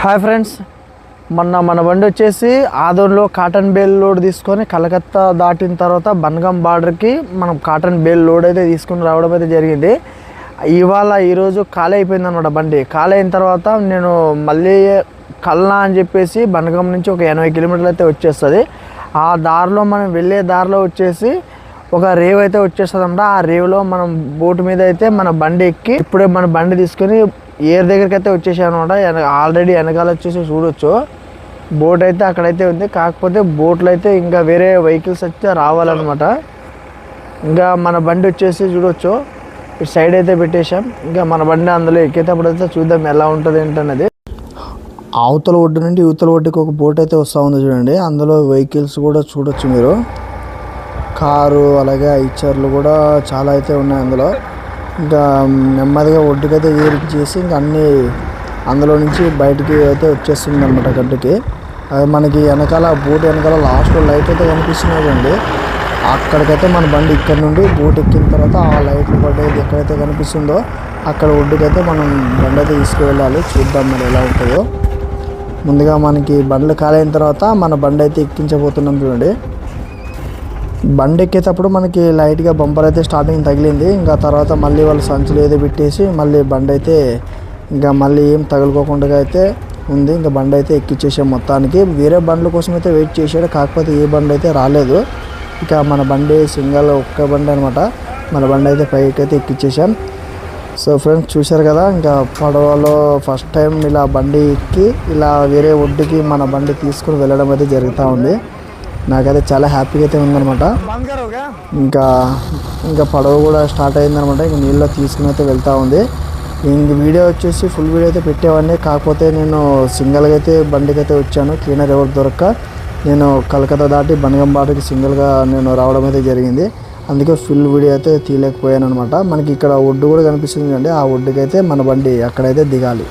Hi friends మొన్న మన బండి వచ్చేసి ఆదోన్లో కాటన్ బేల్ లోడ్ తీసుకొని కలకత్తా దాటిన తర్వాత బన్గం బార్డర్కి మనం కాటన్ బేల్ లోడ్ అయితే తీసుకుని రావడం అయితే జరిగింది. ఇవాళ ఈరోజు ఖాళీ అయిపోయింది అనమాట బండి. ఖాళీ అయిన తర్వాత నేను మళ్ళీ కల్నా అని చెప్పేసి బనగం నుంచి ఒక ఎనభై కిలోమీటర్లు అయితే వచ్చేస్తుంది. ఆ దారిలో మనం వెళ్ళే దారిలో వచ్చేసి ఒక రేవ్ అయితే వచ్చేస్తుంది అనమాట ఆ రేవ్లో మనం బోటు మీద అయితే మన బండి ఎక్కి ఇప్పుడే మన బండి తీసుకొని ఏర్ దగ్గరికి అయితే వచ్చేసాం అనమాట ఆల్రెడీ వెనకాల వచ్చేసి చూడొచ్చు. బోట్ అయితే అక్కడైతే ఉంది. కాకపోతే బోట్లో అయితే ఇంకా వేరే వెహికల్స్ అయితే రావాలన్నమాట. ఇంకా మన బండి వచ్చేసి చూడొచ్చు. ఇటు సైడ్ అయితే పెట్టేశాం. ఇంకా మన బండి అందులో ఎక్కేటప్పుడు అయితే చూద్దాం ఎలా ఉంటుంది ఏంటన్నది. అవతల ఒడ్డు నుండి యువతల ఒడ్డుకి ఒక బోట్ అయితే వస్తూ ఉంది చూడండి. అందులో వెహికల్స్ కూడా చూడొచ్చు మీరు. కారు అలాగే ఐచర్లు కూడా చాలా అయితే ఉన్నాయి అందులో. ఇంకా నెమ్మదిగా ఒడ్డుకైతే చేసి ఇంకా అన్నీ అందులో నుంచి బయటికి అయితే వచ్చేస్తుంది అనమాట గడ్డకి. అది మనకి వెనకాల బోట్ వెనకాల లాస్ట్లో లైట్ అయితే కనిపిస్తున్నదండి. అక్కడికైతే మన బండి ఇక్కడ నుండి బోట్ ఎక్కిన తర్వాత ఆ లైట్లు పడేది ఎక్కడైతే కనిపిస్తుందో అక్కడ ఒడ్డుకైతే మనం బండి అయితే తీసుకువెళ్ళాలి. చూద్దాం మరి ఎలా ఉంటుందో. ముందుగా మనకి బండ్లు ఖాళీ అయిన తర్వాత మన బండి అయితే ఎక్కించబోతున్నాం చూడండి. బండి ఎక్కేటప్పుడు మనకి లైట్గా బంపర్ అయితే స్టార్టింగ్ తగిలింది. ఇంకా తర్వాత మళ్ళీ వాళ్ళు సంచులు ఏదో పెట్టేసి మళ్ళీ బండి అయితే ఇంకా మళ్ళీ ఏం తగులుకోకుండా అయితే ఉంది. ఇంకా బండి అయితే ఎక్కిచ్చేసాం మొత్తానికి. వేరే బండ్ల కోసం అయితే వెయిట్ చేశాడు. కాకపోతే ఏ బండి అయితే రాలేదు. ఇక మన బండి సింగల్ ఒక్క బండి అనమాట మన బండి అయితే పైకి అయితే ఎక్కిచ్చేసాం. సో ఫ్రెండ్స్ చూశారు కదా ఇంకా పడవలో ఫస్ట్ టైం ఇలా బండి ఎక్కి ఇలా వేరే ఒడ్డుకి మన బండి తీసుకుని వెళ్ళడం అయితే జరుగుతూ ఉంది. నాకైతే చాలా హ్యాపీగా అయితే ఉందన్నమాట ఇంకా ఇంకా పడవ కూడా స్టార్ట్ అయిందనమాట ఇంకా నీళ్ళలో తీసుకుని అయితే వెళ్తూ ఉంది. ఇంక వీడియో వచ్చేసి ఫుల్ వీడియో అయితే పెట్టేవాడిని. కాకపోతే నేను సింగిల్గా అయితే బండికి అయితే వచ్చాను. క్లీనర్ ఎవరు దొరక్క. నేను కలకత్తా దాటి బనగం బాటకి సింగిల్గా నేను రావడం అయితే జరిగింది. అందుకే ఫుల్ వీడియో అయితే తీయలేకపోయాను అనమాట మనకి ఇక్కడ ఒడ్డు కూడా కనిపిస్తుంది అండి ఆ ఒడ్డుకి అయితే మన బండి అక్కడైతే దిగాలి.